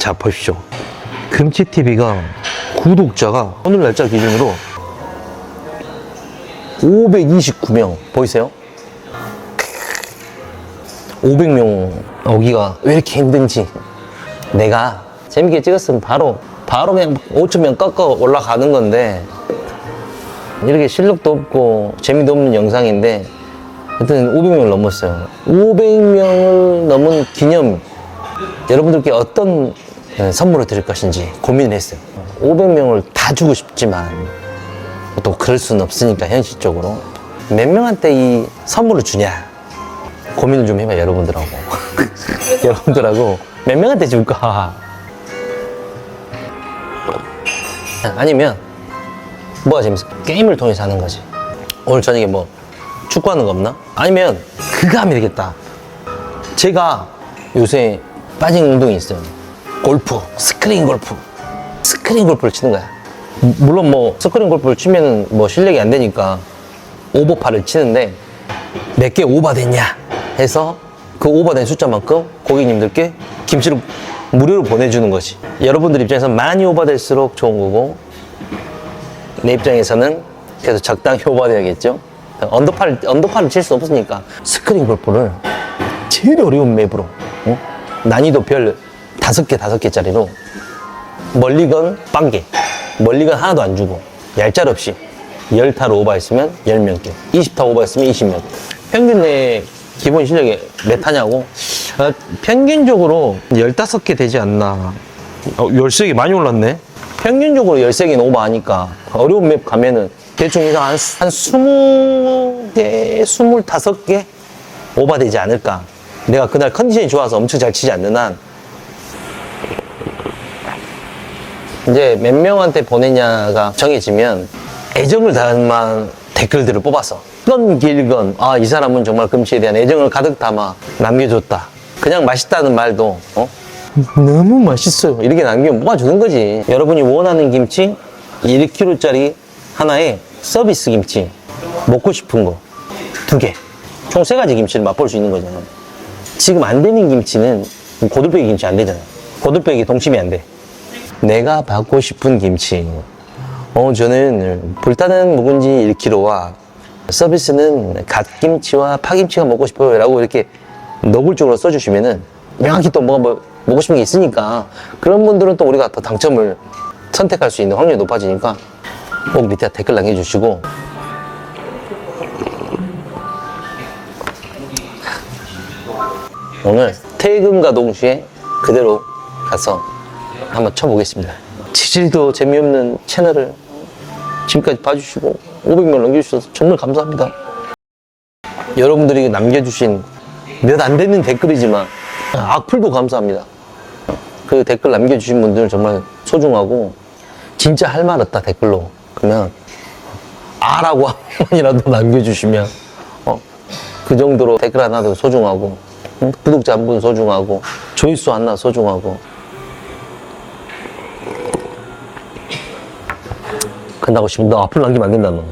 자, 보십시오. 금치TV가 구독자가 오늘 날짜 기준으로 529명 보이세요? 500명 오기가 왜 이렇게 힘든지 내가 재밌게 찍었으면 바로 바로 그냥 5천명 꺾어 올라가는 건데 이렇게 실력도 없고 재미도 없는 영상인데 하여튼 500명을 넘었어요 500명을 넘은 기념 여러분들께 어떤 예, 선물을 드릴 것인지 고민을 했어요. 500명을 다 주고 싶지만 또 그럴 수는 없으니까 현실적으로 몇 명한테 이 선물을 주냐? 고민을 좀 해봐 여러분들하고. 여러분들하고 몇 명한테 줄까? 아니면 뭐가 재밌어? 게임을 통해서 하는 거지. 오늘 저녁에 뭐 축구하는 거 없나? 아니면 그거 하면 되겠다. 제가 요새 빠진 운동이 있어요 골프 스크린 골프 스크린 골프를 치는 거야 무- 물론 뭐 스크린 골프를 치면은 뭐 실력이 안 되니까 오버파를 치는데 몇 개 오버됐냐 해서 그 오버된 숫자만큼 고객님들께 김치를 무료로 보내주는 거지. 여러분들 입장에서 많이 오버될수록 좋은 거고 내 입장에서는 그래서 적당히 오버돼야겠죠. 언더파를 언더파를 칠 수 없으니까 스크린 골프를 제일 어려운 맵으로 어? 난이도 별 다섯 개 다섯 개짜리로 멀리건 빵개 멀리건 하나도 안 주고 얄짤 없이 10타로 오버했으면 10명께 20타 오버했으면 20명 평균 내 기본 실력이 몇 타냐고? 아, 평균적으로 15개 되지 않나. 어, 13개 많이 올랐네. 평균적으로 13개는 오버하니까 어려운 맵 가면은 대충 해서 한, 한 20개 25개 오버되지 않을까. 내가 그날 컨디션이 좋아서 엄청 잘 치지 않는 한 이제 몇 명한테 보내냐가 정해지면 애정을 담은 댓글들을 뽑아서 건 길건 아 이 사람은 정말 금치에 대한 애정을 가득 담아 남겨줬다. 그냥 맛있다는 말도 어? 너무 맛있어요. 이렇게 남기면 뭐가 주는 거지? 여러분이 원하는 김치 1kg짜리 하나에 서비스 김치 먹고 싶은 거 두 개. 총 세 가지 김치를 맛볼 수 있는 거잖아 지금 안 되는 김치는 고들빼기 김치 안 되잖아 고들빼기 동치미 안돼 내가 받고 싶은 김치. 어, 저는 불타는 묵은지 1kg와 서비스는 갓김치와 파김치가 먹고 싶어요. 라고 이렇게 노골적으로 써주시면은 명확히 또 뭐가 뭐, 먹고 싶은 게 있으니까 그런 분들은 또 우리가 더 당첨을 선택할 수 있는 확률이 높아지니까 꼭 밑에 댓글 남겨주시고 오늘 퇴근과 동시에 그대로 가서 한번 쳐보겠습니다. 지질도 재미없는 채널을 지금까지 봐주시고 500명 넘겨주셔서 정말 감사합니다. 여러분들이 남겨주신 몇 안 되는 댓글이지만 악플도 감사합니다. 그 댓글 남겨주신 분들 정말 소중하고 진짜 할 말 없다 댓글로 그러면 아라고 한 번이라도 남겨주시면 어, 그 정도로 댓글 하나도 소중하고 응? 구독자 한 분 소중하고 조회수 하나 소중하고 끝나고 싶으면 너 앞으로 남기면 안 된다 너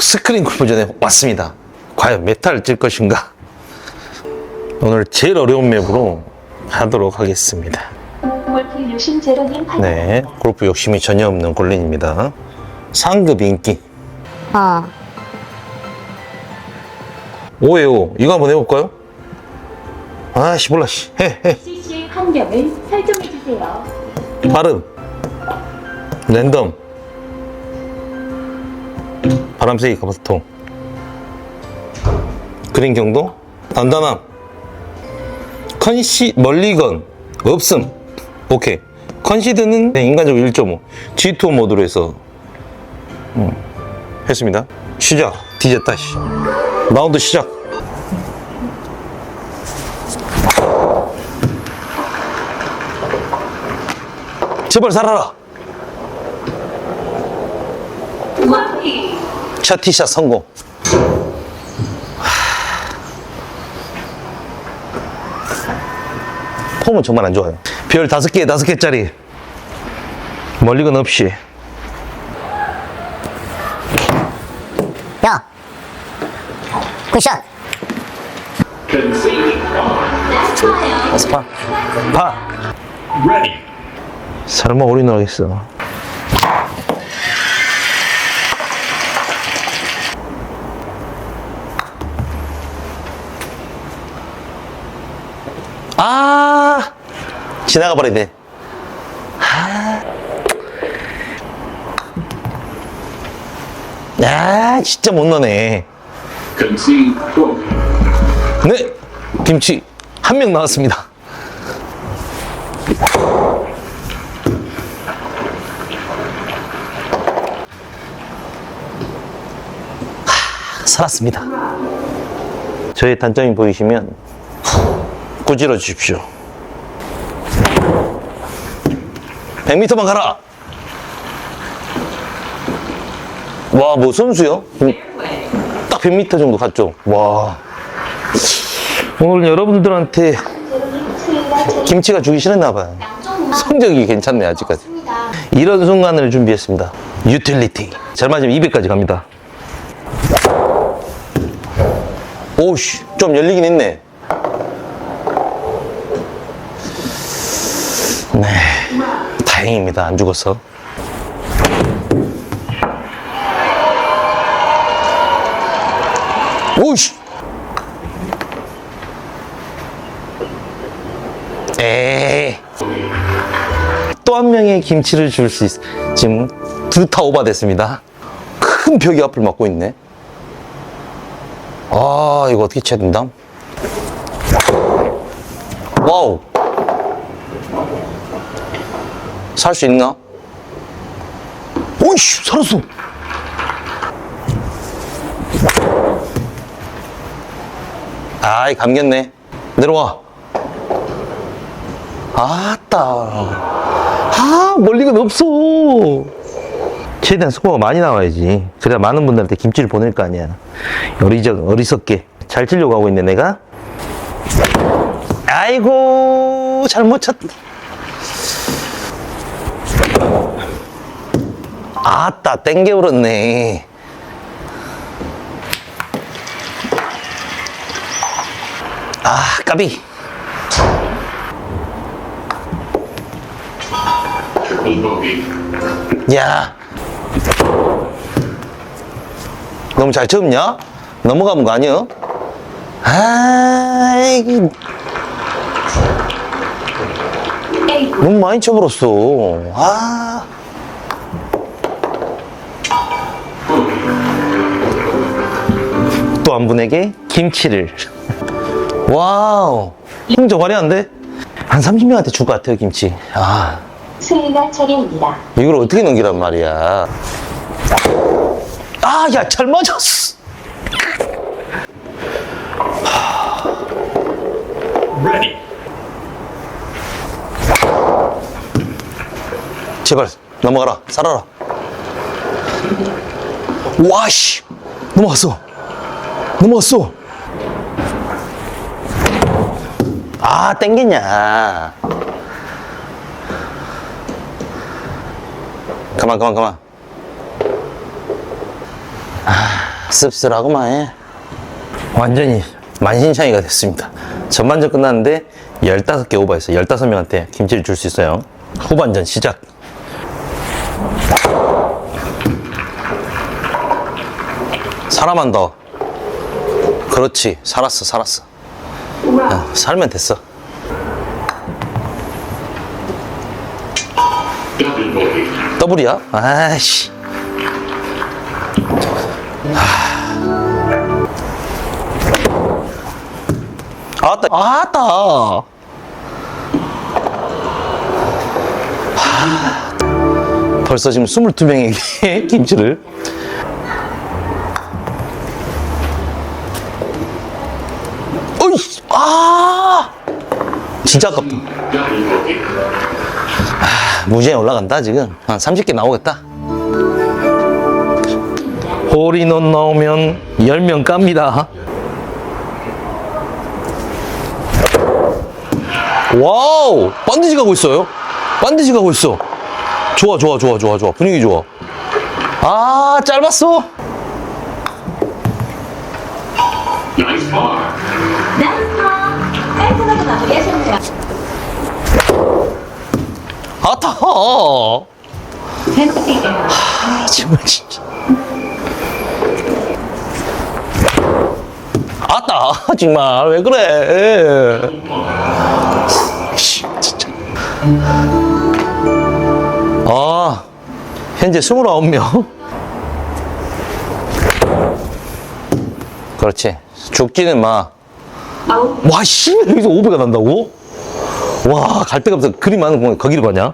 스크린 골프전에 왔습니다 과연 몇 타를 찔 것인가 오늘 제일 어려운 맵으로 하도록 하겠습니다 골프 제로님 네 골프 욕심이 전혀 없는 골린입니다 상급 인기 어. 5에 5 이거 한번 해볼까요? 아씨 몰라 씨. 해 해. CC의 환경을 설정해 주세요. 발음 랜덤. 바람 세기 가파스통. 그린 경도? 단단함. 컨시 멀리건 없음. 오케이. 컨시드는 인간적으로 1.5 G2 모드로 해서. 음, 했습니다. 시작. 뒤졌다 씨. 라운드 시작. 제발 살아라 첫 티샷 성공. 하... 폼은 정말 안 좋아요. 별 다섯 개, 다섯 개짜리. 멀리건 없이. 야. 굿샷. Conceding gone. 스파. 파. Ready. 설마 올인을 하겠어. 지나가 버리네. 아. 야, 진짜 못 넣네. Bogey. 네! 김치 한 명 나왔습니다. 하, 살았습니다. 저의 단점이 보이시면 꾸질러 주십시오. 100m만 가라! 와, 뭐 선수요? 딱 100m 정도 갔죠? 와. 오늘 여러분들한테 김치가 주기 싫었나 봐요. 성적이 괜찮네, 아직까지. 이런 순간을 준비했습니다. 유틸리티. 잘 맞으면 200까지 갑니다. 오우씨, 좀 열리긴 했네. 네. 다행입니다. 안 죽었어. 오우씨! 에이. 또한 명의 김치를 줄 수 있어. 지금 두타 오바됐습니다. 큰 벽이 앞을 막고 있네. 아, 이거 어떻게 쳐야 된다? 와우. 살 수 있나? 오이씨, 살았어. 아이, 감겼네. 내려와. 아따. 아, 멀리건 없어. 최대한 스코어가 많이 나와야지. 그래야 많은 분들한테 김치를 보낼 거 아니야. 어리적, 어리석게. 잘 치려고 하고 있네, 내가. 아이고, 잘못 쳤다. 아따, 땡겨버렸네. 아, 까비. 야. 너무 잘 쳤냐? 넘어가는 거 아니야? 아이, 너무 많이 쳐버렸어. 아. 한 분에게 김치를. 와우. 흥정 화려한데? 한 30명한테 줄 것 같아요, 김치. 아. 수요일날 차림입니다. 이걸 어떻게 넘기란 말이야. 아, 야, 잘 맞았어. Ready. 제발, 넘어가라. 살아라. 와, 씨. 넘어갔어. 넘어갔어. 아, 땡겼냐. 그만, 그만, 그만. 아, 씁쓸하구만. 해. 완전히 만신창이가 됐습니다. 전반전 끝났는데 15개 오버했어. 15명한테 김치를 줄 수 있어요. 후반전 시작. 사람만 더. 그렇지. 살았어, 살았어. 어, 살면 됐어. 더블이야? 아이씨. 하. 아따, 아따. 하. 벌써 지금 22명에게 김치를. 아! 진짜 아깝다. Bogey. 무지에 올라간다 지금 한 30개 나오겠다 홀인원 나오면 10명 깝니다 와우 반드시 가고 있어요 반드시 가고 있어 좋아 좋아 좋아 좋아 좋아 분위기 좋아 아 짧았어. 나이스 파! 햄스티드. 아, 정말 진짜. 아따, 정말, 왜 그래. 씨, 진짜. 아, 현재 29명. 그렇지. 죽기는 마. 와, 씨, 여기서 5배가 난다고? 와, 갈 데가 없어. 그리 많은 공원 거기로 가냐?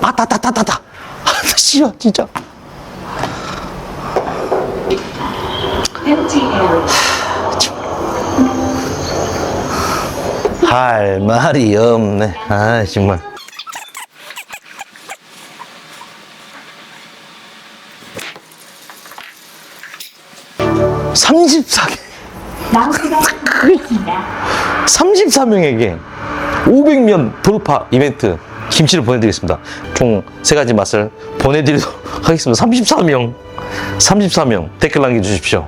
아, 따, 따, 따, 따, 따. 아, 씨야, 진짜. 할 말이 없네. 아, 정말. 삼십사 개 마우스가 있습니다. 34명에게 500면 돌파 이벤트 김치를 보내드리겠습니다. 총 세 가지 맛을 보내드리도록 하겠습니다. 34명, 34명 댓글 남겨주십시오.